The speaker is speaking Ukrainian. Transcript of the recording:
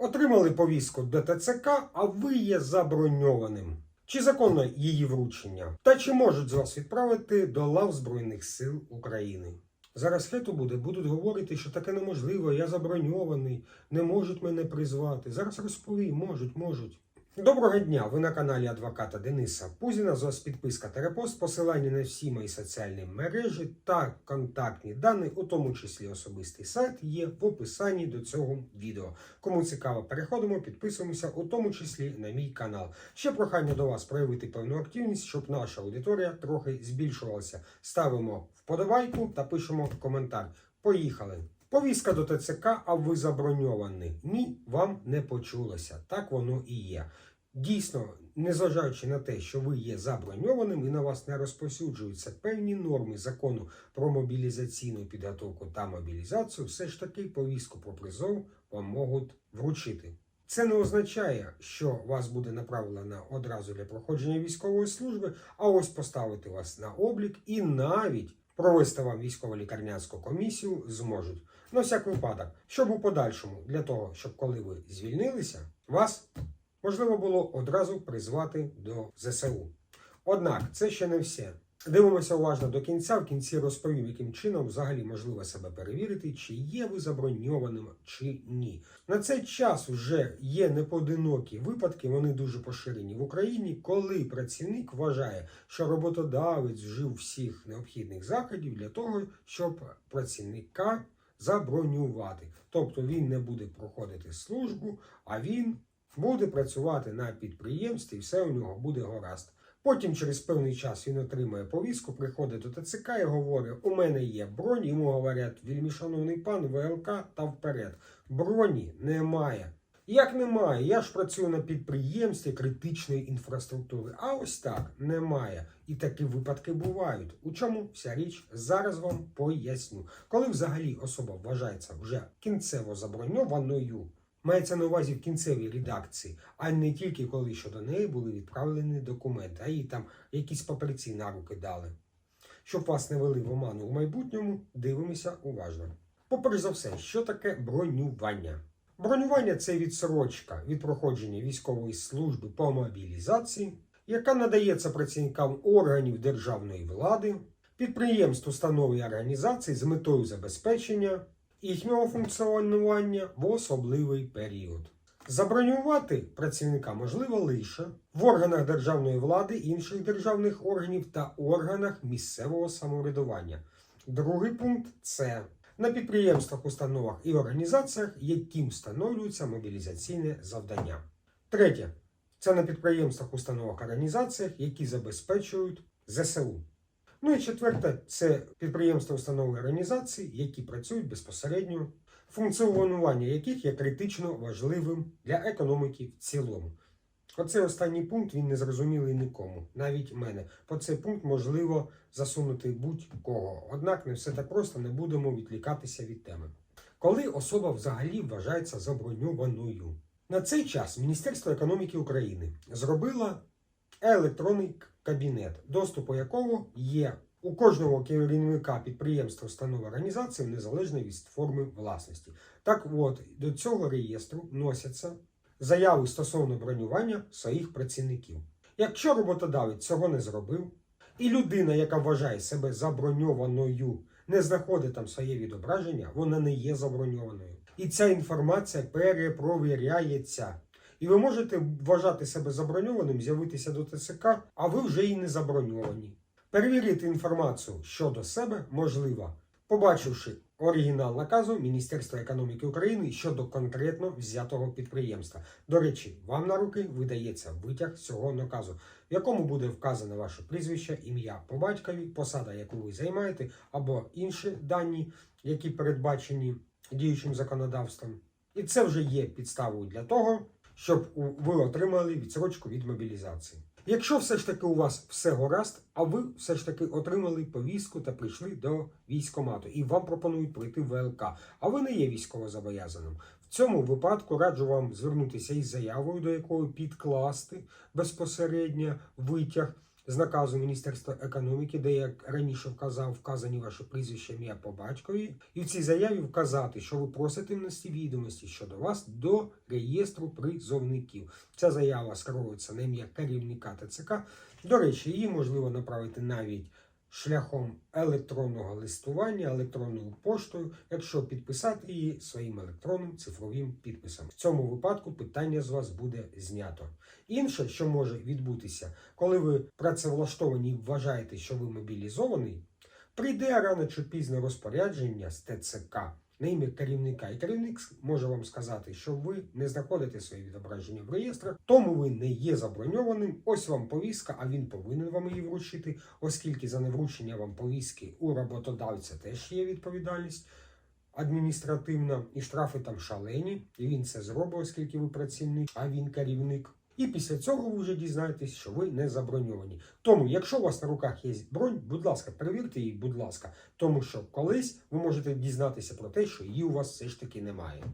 Отримали повістку до ТЦК, а ви є заброньованим. Чи законно її вручення? Та чи можуть з вас відправити до лав Збройних сил України? Зараз хето буде, будуть говорити, що таке неможливо, я заброньований, не можуть мене призвати. Зараз розповім, можуть, можуть. Доброго дня! Ви на каналі адвоката Дениса Пузіна. З вас підписка та репост, посилання на всі мої соціальні мережі та контактні дані, у тому числі особистий сайт, є в описанні до цього відео. Кому цікаво, переходимо, підписуємося, у тому числі на мій канал. Ще прохання до вас проявити певну активність, щоб наша аудиторія трохи збільшувалася. Ставимо вподобайку та пишемо коментар. Поїхали! Повістка до ТЦК, а ви заброньовані. Ні, вам не почулося. Так воно і є. Дійсно, незважаючи на те, що ви є заброньованим і на вас не розповсюджуються певні норми закону про мобілізаційну підготовку та мобілізацію, все ж таки повістку про призов вам можуть вручити. Це не означає, що вас буде направлено одразу для проходження військової служби, а ось поставити вас на облік і навіть провести вам військово-лікарнянську комісію зможуть. На всяк випадок, щоб у подальшому, для того, щоб коли ви звільнилися, вас можливо було одразу призвати до ЗСУ. Однак це ще не все. Дивимося уважно до кінця. В кінці розповім, яким чином взагалі можливо себе перевірити, чи є ви заброньованим чи ні. На цей час вже є непоодинокі випадки, вони дуже поширені в Україні, коли працівник вважає, що роботодавець вжив всіх необхідних заходів для того, щоб працівника забронювати. Тобто він не буде проходити службу, а він буде працювати на підприємстві, і все у нього буде гаразд. Потім через певний час він отримує повістку, приходить до ТЦК і говорить: у мене є бронь. Йому говорять, вельми шановний пан, ВЛК та вперед. Броні немає. Як немає? Я ж працюю на підприємстві критичної інфраструктури. А ось так немає. І такі випадки бувають. У чому вся річ? Зараз вам поясню. Коли взагалі особа вважається вже кінцево заброньованою, мається на увазі в кінцевій редакції, а не тільки коли щодо неї були відправлені документи, а їй там якісь папірці на руки дали. Щоб вас не вели в оману в майбутньому, дивимося уважно. Поперш за все, що таке бронювання? Бронювання це відсрочка від проходження військової служби по мобілізації, яка надається працівникам органів державної влади, підприємств, установ і організацій з метою забезпечення їхнього функціонування в особливий період. Забронювати працівника можливо лише в органах державної влади, інших державних органів та органах місцевого самоврядування. Другий пункт це на підприємствах, установах і організаціях, яким встановлюється мобілізаційне завдання. Третє це на підприємствах, установах, організаціях, які забезпечують ЗСУ. Ну і четверте, це підприємства, установи організації, які працюють безпосередньо, функціонування яких є критично важливим для економіки в цілому. Оцей останній пункт він не зрозумілий нікому, навіть мене. По цей пункт можливо засунути будь-кого. Однак не все так просто не будемо відлікатися від теми. Коли особа взагалі вважається заброньованою, на цей час Міністерство економіки України зробило електронний кабінет, доступу якого є у кожного керівника підприємства, установи організації незалежно від форми власності. Так от до цього реєстру носяться заяви стосовно бронювання своїх працівників. Якщо роботодавець цього не зробив, і людина, яка вважає себе заброньованою, не знаходить там своє відображення, вона не є заброньованою. І ця інформація перепровіряється. І ви можете вважати себе заброньованим, з'явитися до ТЦК, а ви вже і не заброньовані. Перевірити інформацію щодо себе можливо, побачивши оригінал наказу Міністерства економіки України щодо конкретно взятого підприємства. До речі, вам на руки видається витяг з цього наказу, в якому буде вказано ваше прізвище, ім'я по батькові, посада, яку ви займаєте, або інші дані, які передбачені діючим законодавством. І це вже є підставою для того, щоб ви отримали відсрочку від мобілізації. Якщо все ж таки у вас все гаразд, а ви все ж таки отримали повістку та прийшли до військомату, і вам пропонують пройти ВЛК, а ви не є військовозобов'язаним. В цьому випадку раджу вам звернутися із заявою, до якої підкласти безпосередньо витяг з наказу Міністерства економіки, де як раніше вказав, вказані ваше прізвище ім'я по батькові, і в цій заяві вказати, що ви просите внести відомості щодо вас до реєстру призовників. Ця заява скеровується на ім'я керівника ТЦК. До речі, її можливо направити навіть шляхом електронного листування, електронною поштою, якщо підписати її своїм електронним цифровим підписом. В цьому випадку питання з вас буде знято. Інше, що може відбутися, коли ви працевлаштовані і вважаєте, що ви мобілізований, прийде рано чи пізно розпорядження з ТЦК на ім'я керівника, і керівник може вам сказати, що ви не знаходите свої відображення в реєстрах, тому ви не є заброньованим. Ось вам повістка, а він повинен вам її вручити, оскільки за невручення вам повістки у роботодавця теж є відповідальність. Адміністративна і штрафи там шалені, і він це зробить, оскільки ви працівник, а він керівник. І після цього ви вже дізнаєтесь, що ви не заброньовані. Тому, якщо у вас на руках є бронь, будь ласка, перевірте її, будь ласка, тому що колись ви можете дізнатися про те, що її у вас все ж таки немає.